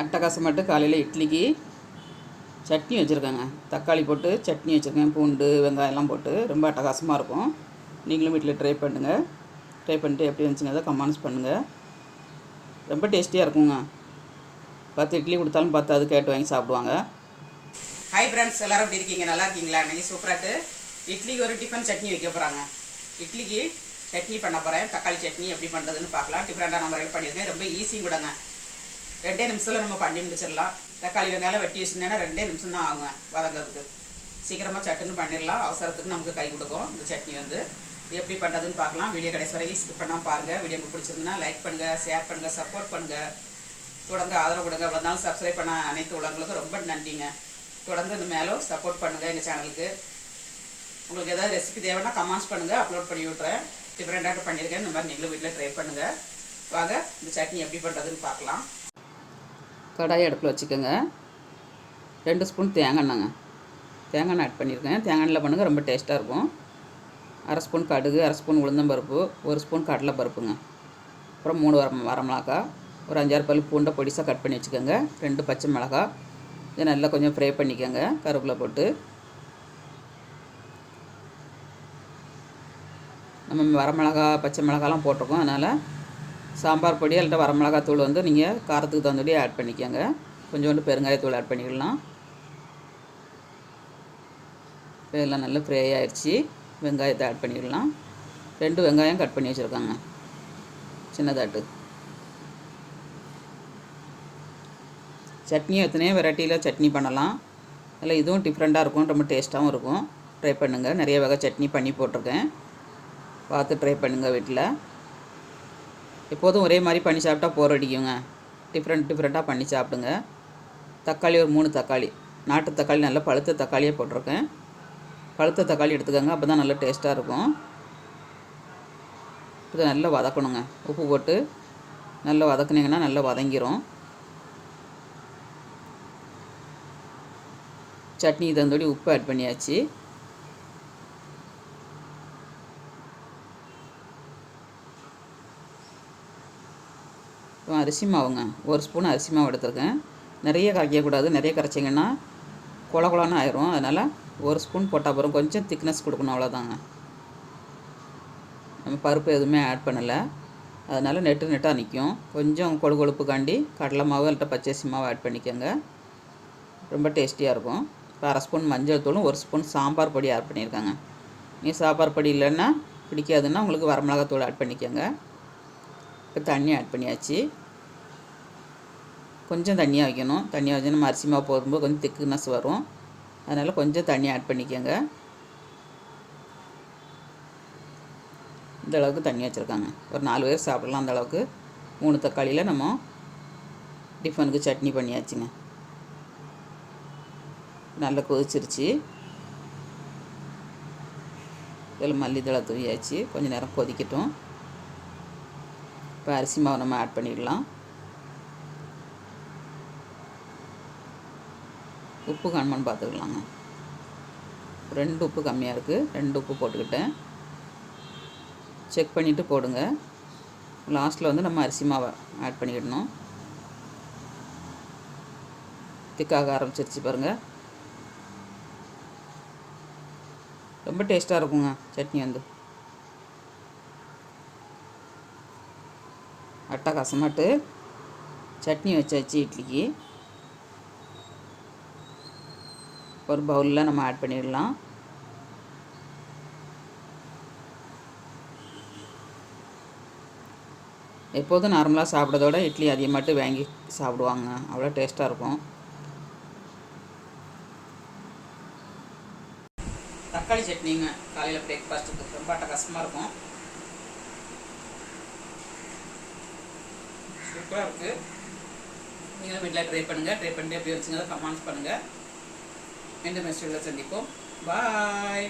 அட்டகாசமாட்டு காலையில் இட்லிக்கு சட்னி வச்சுருக்கேங்க. தக்காளி போட்டு சட்னி வச்சுருக்கேன். பூண்டு வெங்காயம்லாம் போட்டு ரொம்ப அட்டகாசமாக இருக்கும். நீங்களும் வீட்டில் ட்ரை பண்ணுங்கள் ட்ரை பண்ணிட்டு எப்படி வந்துச்சுங்க கமெண்ட்ஸ் பண்ணுங்கள் ரொம்ப டேஸ்டியாக இருக்குங்க. பத்து இட்லி கொடுத்தாலும் பத்து அது கேட்டு வாங்கி சாப்பிடுவாங்க. ஹை ஃப்ரெண்ட்ஸ் எல்லோரும் எப்படி இருக்கீங்க? நல்லா இருக்கீங்களா? இன்னைக்கு சூப்பராட்டு இட்லிக்கு ஒரு டிஃபன் சட்னி வைக்க போகிறாங்க இட்லிக்கு சட்னி பண்ண போகிறேன் தக்காளி சட்னி எப்படி பண்ணுறதுன்னு பார்க்கலாம். டிஃப்ரெண்டான முறையில் பண்ணியிருக்கேன். ரொம்ப ஈஸியும் கூடங்க. ரெண்டே நிமிஷத்தில் நம்ம பண்ணி முடிச்சிடலாம். தக்காளி வெங்காயம் வெட்டி வச்சுருந்தேன்னா ரெண்டே நிமிஷம் தான் ஆகும் வதங்கிறதுக்கு. சீக்கிரமாக சட்டுன்னு பண்ணிடலாம். அவசரத்துக்கு நமக்கு கை கொடுக்கும் இந்த சட்னி வந்து. எப்படி பண்ணுறதுன்னு பார்க்கலாம். வீடியோ கடைசி வரைக்கும் ஸ்கிப் பண்ணாமல் பாருங்கள் வீடியோ உங்களுக்கு பிடிச்சிருந்தா லைக் பண்ணுங்கள் ஷேர் பண்ணுங்கள் சப்போர்ட் பண்ணுங்கள் தொடர்ந்து ஆதரவு கொடுங்க. அவ்வளோ நாள் சப்ஸ்கிரைப் பண்ண அனைத்து உள்ளவங்களுக்கும் ரொம்ப நன்றிங்க. தொடர்ந்து இந்த மேலும் சப்போர்ட் பண்ணுங்கள் எங்கள் சேனலுக்கு உங்களுக்கு ஏதாவது ரெசிபி தேவைன்னா கமெண்ட்ஸ் பண்ணுங்கள் அப்லோட் பண்ணி விட்றேன் டிஃப்ரெண்ட்டாக பண்ணியிருக்கேன். இந்த மாதிரி நீங்களும் வீட்டில் ட்ரை பண்ணுங்கள் வாங்க இந்த சட்னி எப்படி பண்ணுறதுன்னு பார்க்கலாம். கடாயை அடுப்பில் வச்சுக்கோங்க. ரெண்டு ஸ்பூன் தேங்காய் எண்ணெங்க தேங்காய் ஆட் பண்ணியிருக்கேன். தேங்காய் எண்ணெயில் பண்ணுங்கள் ரொம்ப டேஸ்ட்டாக இருக்கும். அரை ஸ்பூன் கடுகு அரை ஸ்பூன் உளுந்தம்பருப்பு ஒரு ஸ்பூன் கடலை பருப்புங்க. அப்புறம் மூணு வர வரமிளகா ஒரு அஞ்சாறு பல் பூண்டை பொடிசாக கட் பண்ணி வச்சுக்கோங்க. ரெண்டு பச்சை மிளகா. இதை நல்லா கொஞ்சம் ஃப்ரை பண்ணிக்கோங்க கருவேப்பிலை போட்டு. நம்ம வரமிளகா பச்சை மிளகாலாம் போட்டிருக்கோம் அதனால் சாம்பார் பொடி அல்லது வரமிளகா தூள் வந்து நீங்கள் காரத்துக்கு தகுந்தபடி ஆட் பண்ணிக்கோங்க. கொஞ்சோண்டு பெருங்காயத்தூள் ஆட் பண்ணிக்கலாம். இப்போ எல்லாம் நல்லா ஃப்ரை ஆயிடுச்சு. வெங்காயத்தை ஆட் பண்ணிக்கலாம். ரெண்டு வெங்காயம் கட் பண்ணி வச்சுருக்காங்க. சின்னதாட்டு. சட்னி எத்தனையோ வெரைட்டியில் சட்னி பண்ணலாம். அதில் இதுவும் டிஃப்ரெண்ட்டாக இருக்கும். ரொம்ப டேஸ்ட்டாகவும் இருக்கும். ட்ரை பண்ணுங்கள் நிறைய வகை சட்னி பண்ணி போட்டிருக்கேன். பார்த்து ட்ரை பண்ணுங்கள் வீட்டில் எப்போதும் ஒரே மாதிரி பண்ணி சாப்பிட்டா போர் அடிக்குங்க. டிஃப்ரெண்ட் டிஃப்ரெண்ட்டாக பண்ணி சாப்பிடுங்க. தக்காளி ஒரு மூணு தக்காளி. நாட்டு தக்காளி நல்லா பழுத்த தக்காளியே போட்டிருக்கேன். பழுத்த தக்காளி எடுத்துக்கோங்க அப்போ தான் நல்லா டேஸ்ட்டாக இருக்கும். இதை நல்லா வதக்கணுங்க. உப்பு போட்டு நல்லா வதக்குனீங்கன்னா நல்லா வதங்கிரும். சட்னி தந்தோடி உப்பு ஆட் பண்ணியாச்சு. அரிசி மாவுங்க. ஒரு ஸ்பூன் அரிசி மாவு எடுத்துருக்கேன். நிறைய கரைக்கக்கூடாது நிறைய கரைச்சிங்கன்னா குள குளன்னு ஆயிரும். அதனால் ஒரு ஸ்பூன் போட்டால் அப்புறம் கொஞ்சம் திக்னஸ் கொடுக்கணும் அவ்வளோதாங்க நம்ம பருப்பு எதுவுமே ஆட் பண்ணலை. அதனால் நெட்டு நெட்டாக நிற்கும் கொஞ்சம் கொழு கொழுப்புக்காண்டி கடலை மாவு இல்லை பச்சரிசி மாவு ஆட் பண்ணிக்கோங்க. ரொம்ப டேஸ்டியாக இருக்கும். இப்போ அரை ஸ்பூன் மஞ்சள் தூளும் ஒரு ஸ்பூன் சாம்பார் பொடி ஆட் பண்ணியிருக்காங்க. நீங்கள் சாம்பார் பொடி இல்லைன்னா பிடிக்காதுன்னா உங்களுக்கு வரமிளகாத்தூள் ஆட் பண்ணிக்கோங்க. இப்போ தண்ணி ஆட் பண்ணியாச்சு. கொஞ்சம் தண்ணியாக வைக்கணும். தண்ணியாக வச்சு நம்ம அரிசி மாவு போடும்போது கொஞ்சம் திக்குனஸ் வரும். அதனால் கொஞ்சம் தண்ணி ஆட் பண்ணிக்கோங்க. இந்த அளவுக்கு தண்ணி வச்சுருக்காங்க. ஒரு நாலு பேர் சாப்பிடலாம் அந்த அளவுக்கு. மூணு தக்காளியில் நம்ம டிஃபனுக்கு சட்னி பண்ணியாச்சுங்க. நல்லா கொதிச்சிருச்சு. இதில் மல்லித்தழை தூவியாச்சு. கொஞ்சம் நேரம் கொதிக்கட்டும். இப்போ அரிசி மாவு நம்ம ஆட் பண்ணிடலாம். உப்பு கம்மின்னு பார்த்துக்கலாங்க. ரெண்டு உப்பு கம்மியாக இருக்குது ரெண்டு உப்பு போட்டுக்கிட்டேன். செக் பண்ணிவிட்டு போடுங்க. லாஸ்ட்டில் வந்து நம்ம அரிசி மாவை ஆட் பண்ணிக்கிடணும் திக்காக ஆரம்பிச்சிருச்சு பாருங்கள் ரொம்ப டேஸ்ட்டாக இருக்குங்க சட்னி வந்து. அட்டகாசமாட்டு சட்னி வச்சாச்சு இட்லிக்கு. ஒரு பவுலில் நம்ம ஆட் பண்ணிடலாம். எப்போதும் நார்மலாக சாப்பிட்றதோட இட்லி அதிகமாட்டு வாங்கி சாப்பிடுவாங்க. அவ்வளோ டேஸ்ட்டாக இருக்கும். தக்காளி சட்னிங்க காலையில் பிரேக்ஃபாஸ்ட்டுக்கு ரொம்ப கஷ்டமாக இருக்கும். சூப்பராக இருக்குது நீங்களும் வீட்டில் ட்ரை பண்ணுங்கள் ட்ரை பண்ணிட்டு எப்படி வச்சுங்க கமெண்ட்ஸ் பண்ணுங்கள் மீண்டும் நெக்ஸ்ட் வீடியோவில் சந்திப்போம். பாய்